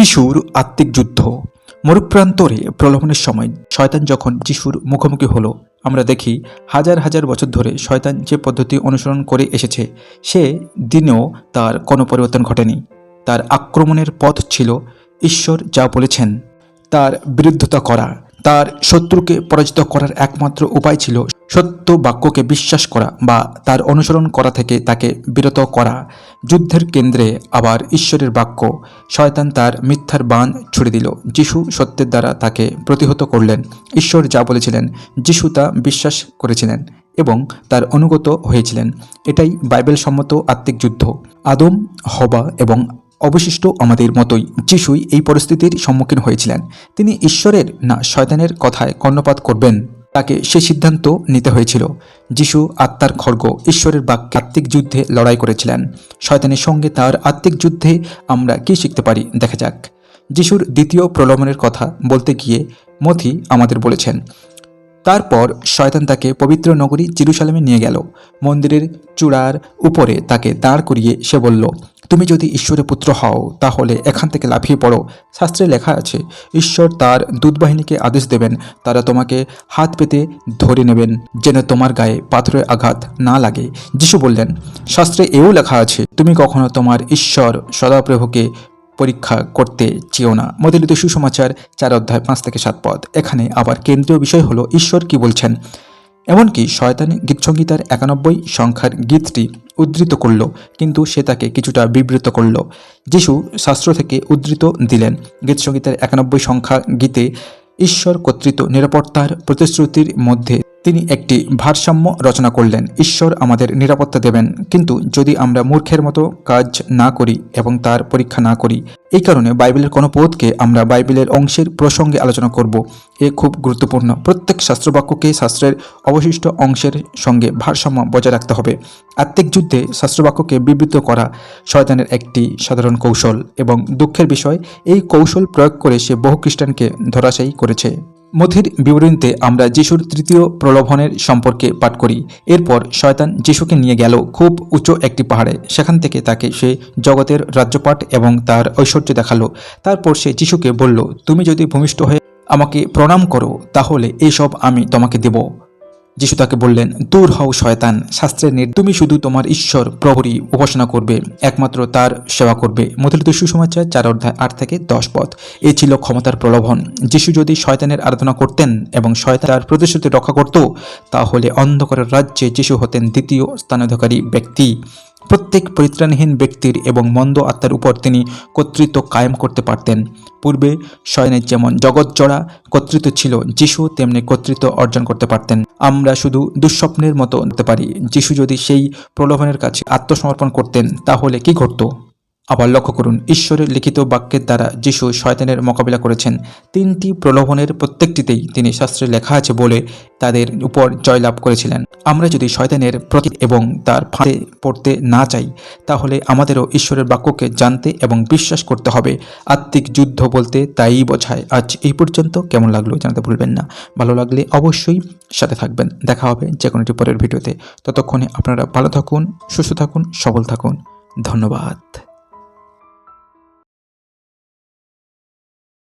যিশুর আত্মিক যুদ্ধ। মরুপ্রান্তরে প্রলোভনের সময় শয়তান যখন যিশুর মুখোমুখি হলো, আমরা দেখি হাজার হাজার বছর ধরে শয়তান যে পদ্ধতি অনুসরণ করে এসেছে, সে দিনেও তার কোনো পরিবর্তন ঘটেনি। তার আক্রমণের পথ ছিল, ঈশ্বর যা বলেছেন, তার বিরুদ্ধতা করা। তার শত্রুকে পরাজিত করার একমাত্র উপায় ছিল সত্য বাক্যকে বিশ্বাস করা বা তার অনুসরণ করা থেকে তাকে বিরত করা। যুদ্ধের কেন্দ্রে আবার ঈশ্বরের বাক্য, শয়তান তার মিথ্যার বান ছুড়ে দিল। যিশু সত্যের দ্বারা তাকে প্রতিহত করলেন। ঈশ্বর যা বলেছিলেন, যিশু তা বিশ্বাস করেছিলেন এবং তার অনুগত হয়েছিলেন। এটাই বাইবেল সম্মত আত্মিক যুদ্ধ। আদম, হবা এবং অবশিষ্ট আমাদের মতোই যিশুই এই পরিস্থিতির সম্মুখীন হয়েছিলেন। তিনি ঈশ্বরের না শয়তানের কথায় কর্ণপাত করবেন, তাকে সে সিদ্ধান্ত নিতে হয়েছিল। যিশু আত্মার খর্গ ঈশ্বরের বাক্যে আত্মিক যুদ্ধে লড়াই করেছিলেন। শয়তানের সঙ্গে তার আত্মিক যুদ্ধে আমরা কি শিখতে পারি? দেখা যাক। যিশুর দ্বিতীয় প্রলোভনের কথা বলতে গিয়ে মথি আমাদের বলেছেন, তারপর শয়তান তাকে পবিত্র নগরী জিরুসালামে নিয়ে গেল। মন্দিরের চূড়ার উপরে তাকে দাঁড় করিয়ে সে বলল তুমি যদি ঈশ্বরের পুত্র হও, তাহলে এখান থেকে লাফিয়ে পড়ো। শাস্ত্রে লেখা আছে, ঈশ্বর তার দূতবাহিনীকে আদেশ দেবেন, তারা তোমাকে হাত পেতে ধরে নেবেন, যেন তোমার গায়ে পাথরের আঘাত না লাগে। যিশু বললেন, শাস্ত্রে এও লেখা আছে, তুমি কখনো তোমার ঈশ্বর সদাপ্রভুকে পরীক্ষা করতে চেয়েও না। মদিলিত সুসমাচার চার অধ্যায় পাঁচ থেকে সাত পদ। এখানে আবার কেন্দ্রীয় বিষয় হলো, ঈশ্বর কি বলছেন? এমনকি শয়তানি গীতসংগীতার একানব্বই সংখ্যার গীতটি উদ্ধৃত করল, কিন্তু সে তাকে কিছুটা বিবৃত করল। যিশু শাস্ত্র থেকে উদ্ধৃত দিলেন গীতসঙ্গীতের একানব্বই সংখ্যা গীতে ঈশ্বর কর্তৃত নিরাপত্তার প্রতিশ্রুতির মধ্যে তিনি একটি ভারসাম্য রচনা করলেন, ঈশ্বর আমাদের নিরাপত্তা দেবেন, কিন্তু যদি আমরা মূর্খের মতো কাজ না করি এবং তার পরীক্ষা না করি, এই কারণে বাইবেলের কোনো পদকে আমরা বাইবেলের অংশের প্রসঙ্গে আলোচনা করব। এ খুব গুরুত্বপূর্ণ। প্রত্যেক শাস্ত্রবাক্যকে শাস্ত্রের অবশিষ্ট অংশের সঙ্গে ভারসাম্য বজায় রাখতে হবে। আত্মিক যুদ্ধে শাস্ত্রবাক্যকে বিবৃত করা শয়তানের একটি সাধারণ কৌশল এবং দুঃখের বিষয়, এই কৌশল প্রয়োগ করে সে বহু খ্রিস্টানকে ধরাশায়ী করেছে। মথির বিবরণীতে আমরা যিশুর তৃতীয় প্রলোভনের সম্পর্কে পাঠ করি। এরপর শয়তান যিশুকে নিয়ে গেল খুব উচ্চ একটি পাহাড়ে। সেখান থেকে তাকে সে জগতের রাজ্যপাট এবং তার ঐশ্বর্য দেখাল। তারপর সে যিশুকে বলল, তুমি যদি ভূমিষ্ঠ হয়ে আমাকে প্রণাম করো, তাহলে এসব আমি তোমাকে দেব। যিশু তাকে বললেন, দূর হও শয়তান শাস্ত্রের নির তুমি শুধু তোমার ঈশ্বর প্রভুরই উপাসনা করবে, একমাত্র তার সেবা করবে। মধুলিত সুসমাচার চার অধ্যায় আট থেকে দশ পথ। এ ছিল ক্ষমতার প্রলোভন। যিশু যদি শয়তানের আরাধনা করতেন এবং শয়তান তার প্রতিশ্রুতি রক্ষা করত, তাহলে অন্ধকারের রাজ্যে যিশু হতেন দ্বিতীয় স্থানাধিকারী ব্যক্তি। প্রত্যেক পরিত্রাণহীন ব্যক্তির এবং মন্দ আত্মার উপর তিনি কর্তৃত্ব কায়েম করতে পারতেন। পূর্বে শয়নের যেমন জগৎজোড়া কর্তৃত্ব ছিল, যিশু তেমনি কর্তৃত্ব অর্জন করতে পারতেন। আমরা শুধু দুঃস্বপ্নের মতো হতে পারি, যিশু যদি সেই প্রলোভনের কাছে আত্মসমর্পণ করতেন, তাহলে কি ঘটতো? আবার লক্ষ্য করুন, ঈশ্বরের লিখিত বাক্যের দ্বারা যিশু শয়তানের মোকাবিলা করেছেন। তিনটি প্রলোভনের প্রত্যেকটিতেই তিনি শাস্ত্রে লেখা আছে বলে তাদের উপর জয়লাভ করেছিলেন। আমরা যদি শয়তানের প্রতি এবং তার ফাঁদে পড়তে না চাই, তাহলে আমাদেরও ঈশ্বরের বাক্যকে জানতে এবং বিশ্বাস করতে হবে। আত্মিক যুদ্ধ বলতে তাই বোঝায়। আজ এই পর্যন্ত। কেমন লাগল জানাতে ভুলবেন না। ভালো লাগলে অবশ্যই সাথে থাকবেন। দেখা হবে যে কোনো পরের ভিডিওতে। ততক্ষণে আপনারা ভালো থাকুন, সুস্থ থাকুন, সবল থাকুন। ধন্যবাদ।